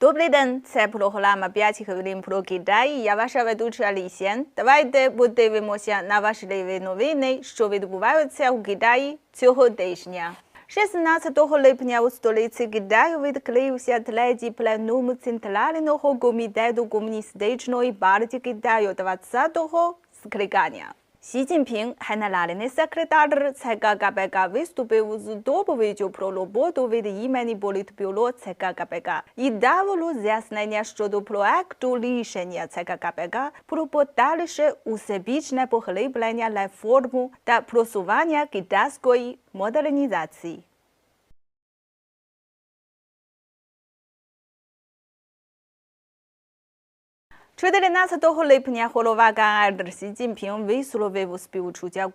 Добрий день, це програма 5 хвилин про Китай. Я ваша ведуча Лісєн. Давайте подивимося на важливі новини, що відбуваються у Китаї цього тижня. 16 липня у столиці Китаю відкрився третій пленум Центрального комітету Комуністичної партії Китаю 20-го скликання. Сі Jinping генеральний секретар ЦК КПК, виступив з доповіддю про від імені політбюро ЦК КПК і дав роз'яснення щодо проекту рішення ЦК КПК про подальше усебічне поглиблення реформу та просування китайської модернізації. 14 липня голова КНР Сі Цзіньпін висловив співчуття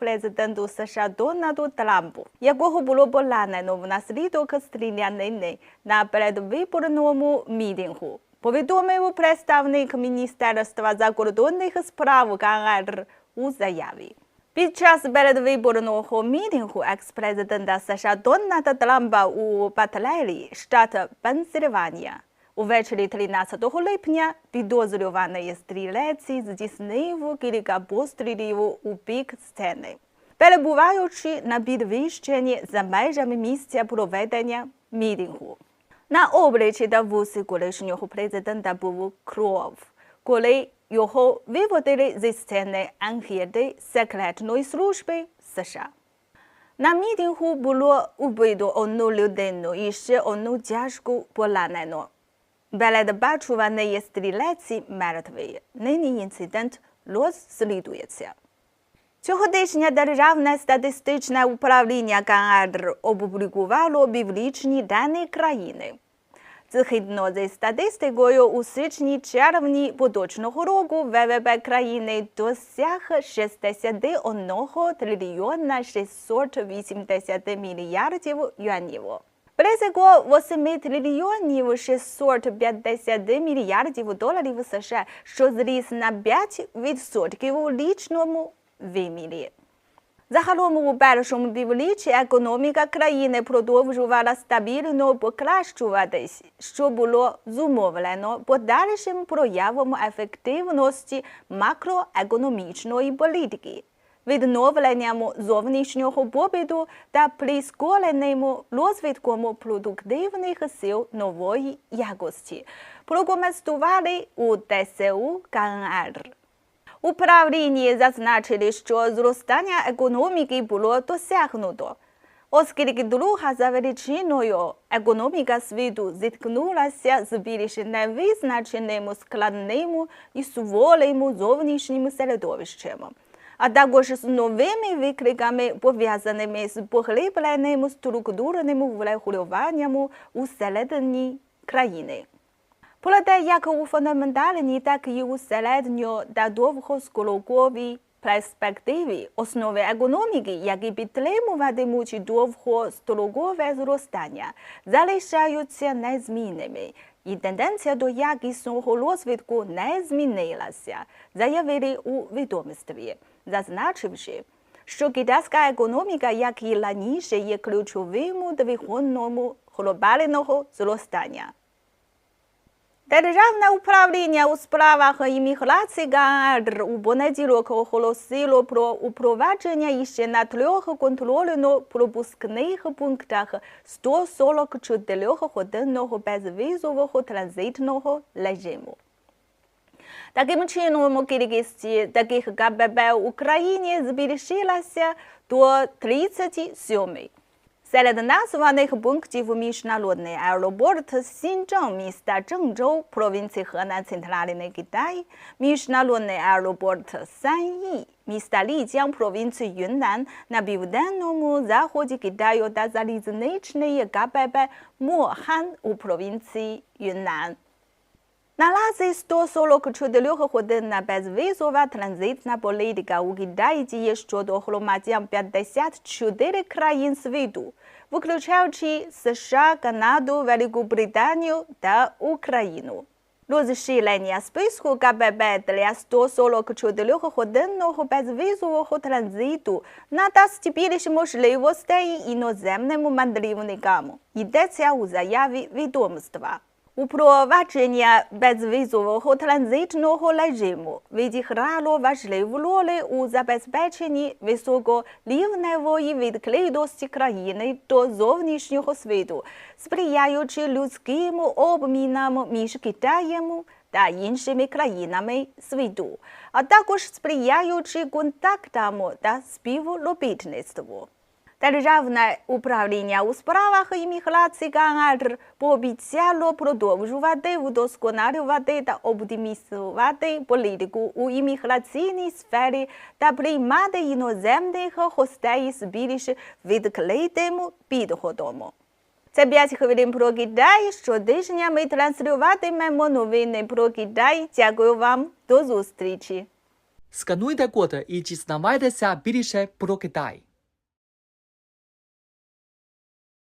президенту США Дональду Трампу, якого було поранено внаслідок стрілянини на передвиборному мітингу. Повідомив представник Міністерства закордонних справ КНР у заяві. Під час передвиборного мітингу екс-президента США Дональда Трампа у Батлері, штат Пенсильванія, Увечері 13 липня підозрюваний стрілець здійснив кілька пострілів у бік сцени, перебуваючи на підвищенні за межами місця проведення мітингу. На обличчі та вусі колишнього президента був кров, коли його виводили зі сцени анхіти секретної служби США. На мітингу було убито одну людину і ще одну тяжку поранено. Передбачуваний стрілець мертвий. Нині інцидент розслідується. Цього тижня Державне статистичне управління КНР опублікувало піврічні дані країни. Згідно зі статистикою, у січні-червні поточного року ВВП країни досяг 61 трильйона 680 мільярдів юанів. Близько 8 трильйонів 650 мільярдів доларів США, що зріс на 5% у річному вимірі. Загалом у першому півріччі економіка країни продовжувала стабільно покращуватись, що було зумовлено подальшим проявом ефективності макроекономічної політики відновленням зовнішнього попиту та прискореним розвитком продуктивних сил нової якості, прокоментували у ТСУ КНР. Управлінні зазначили, що зростання економіки було досягнуто, оскільки друга за величиною економіка світу зіткнулася з більш невизначеним складним і суворим зовнішнім середовищем а також з новими викликами, пов'язаними з поглибленим структурним врегулюванням усередині країни. Проте як у фундаментальній, так і у середньо та довгостроковій перспективі основи економіки, які підтримуватимуть довгострокове зростання, залишаються незмінними. І тенденція до якісного розвитку не змінилася, заявили у відомстві зазначивши, що китайська економіка, як і раніше, є ключовим двигуном глобального зростання. Державне управління у справах імміграції ГАР у понеділок оголосило про упровадження іще на трьох контрольно-пропускних пунктах 144-годинного безвізового транзитного режиму. Таким чином, кількість таких КББ в Україні збільшилася до 37. Серед названих пунктів міжнародний аеропорт Сінчжоу міста Чжэнчжоу, провінції Хенан, Центральний Китай, міжнародний аеропорт Сан'ї міста Ліджян, провінції Юннан на південному заході Китаю та залізничний КПП Мохан у провінції Юннан. Наразі 144 годинна безвізова транзитна політика у Китаї діє щодо громадян 54 країн світу, виключаючи США, Канаду, Велику Британію та Україну. Розширення списку КББ для 144 годинного безвізового транзиту надасть більше можливостей іноземним мандрівникам. Йдеться у заяві відомства. Упровадження безвізового транзитного режиму відіграло важливу роль у забезпеченні високорівневої відкритості країни до зовнішнього світу, сприяючи людським обмінам між Китаєм та іншими країнами світу, а також сприяючи контактам та співробітництву. Державне управління у справах імміграції КНР пообіцяло продовжувати вдосконалювати та оптимізувати політику у імміграційній сфері та приймати іноземних гостей з більш відкритим підходом. Це 5 хвилин про Китай. Щотижня ми транслюватимемо новини про Китай. Дякую вам. До зустрічі. Скануйте код і дізнавайтеся більше про Китай.